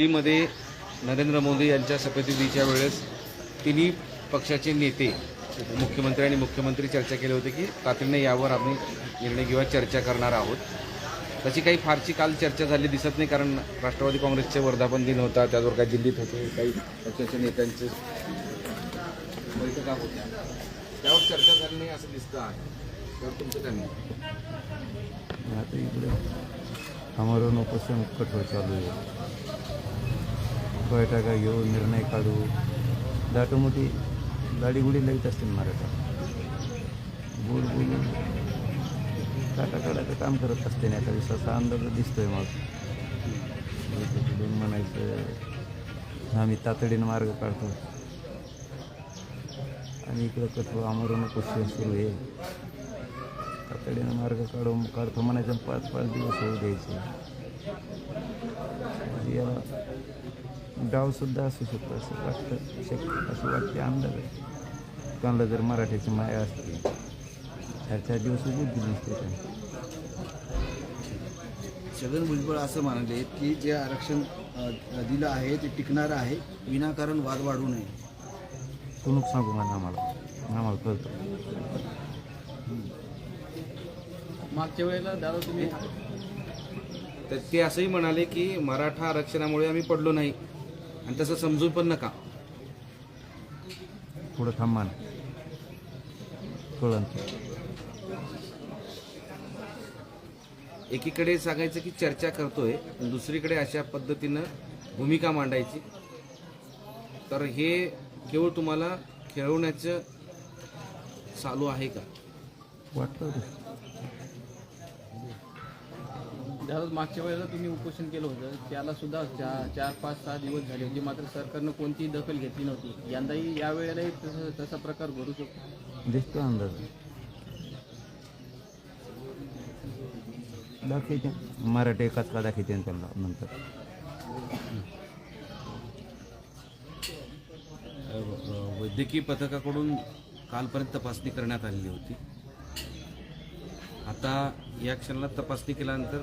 दिल्लीमध्ये नरेंद्र मोदी यांच्या शपथविधीच्या वेळेस तिन्ही पक्षाचे नेते मुख्यमंत्री आणि मुख्यमंत्री चर्चा केली होती की तातडीने यावर आम्ही निर्णय किंवा चर्चा करणार आहोत. तशी काही फारशी काल चर्चा झाली दिसत नाही कारण राष्ट्रवादी काँग्रेसचे वर्धापन दिन होता त्यावर काही दिल्लीत होते काही पक्षाच्या नेत्यांचे बैठका होत्या. त्यावर चर्चा झाली नाही असं दिसतं आहे. त्यावर तुमचं काय मत? आता इकडे आमरण उपोषण कठोर चालू आहे. बैठका घेऊ निर्णय काढू. दाटो मोठी गाडीगुडी लावित असतील मराठा. बोल बोलून काटा काढायचं काम करत असते ना एका दिवसाचा अंदाज दिसतोय मग. म्हणायचं आम्ही तातडीनं मार्ग काढतो. आणि इकडं कसं आमरण उपोषण सुरू आहे. तातडीनं मार्ग काढून काढतो म्हणायचं आणि पाच पाच दिवस होऊ द्यायचे. याला डावसुद्धा असू शकतो असं वाटतं शक्य असं वाटते अंदाज आहे कोणाला जर मराठीची माया असते चार चार दिवस दिली नसते त्यांनी छगन भुजबळ असं म्हणाले की जे आरक्षण दिलं आहे ते टिकणारं आहे विनाकारण वाद वाढू नये. कोणूक सांगू म्हणा आम्हाला. आम्हाला कळतं. मागच्या वेळेला दादा तुम्ही तर ते असंही म्हणाले की मराठा आरक्षणामुळे आम्ही पडलो नाही. आणि तसं समजून पण नका. पुढं थांबा ना कळण एकीकडे सांगायचं की चर्चा करतोय आणि दुसरीकडे अशा पद्धतीनं भूमिका मांडायची. तर हे केवळ तुम्हाला खेळवण्याचं चालू आहे का? वाटतं. ते. दादा मागच्या वेळेला तुम्ही उपोषण केलं होतं. त्याला सुद्धा चार चार पाच सहा दिवस झाले होते. मात्र सरकारनं कोणतीही दखल घेतली नव्हती. यंदाही या वेळेलाही तसं तसा प्रकार घडू शकतो. दिसतो अंदाज. दाखवते. मराठी एकाच का दाखवते त्यांना नंतर? वैद्यकीय पथकाकडून कालपर्यंत तपासणी करण्यात आलेली होती. आता या क्षणाला तपासणी केल्यानंतर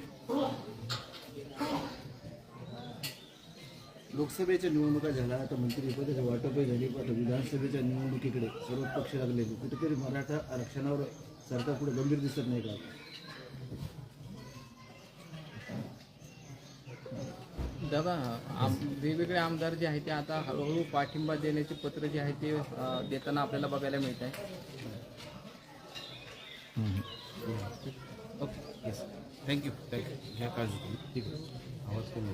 लोकसभेच्या निवडणुका झाल्या आता मंत्रिपदाचे वाटपही झाली आता विधानसभेच्या निवडणुकीकडे सर्व पक्ष लागले. कुठेतरी मराठा आरक्षणावर सरकार पुढे गंभीर दिसत नाही का? दादा आम वेगवेगळे आमदार जे आहेत ते आता हळूहळू पाठिंबा देण्याचे पत्र जे आहे ते देताना आपल्याला बघायला मिळत आहे ओके. येस थँक्यू थँक्यू घ्या काळजी ठीक आहे. आवाज कमी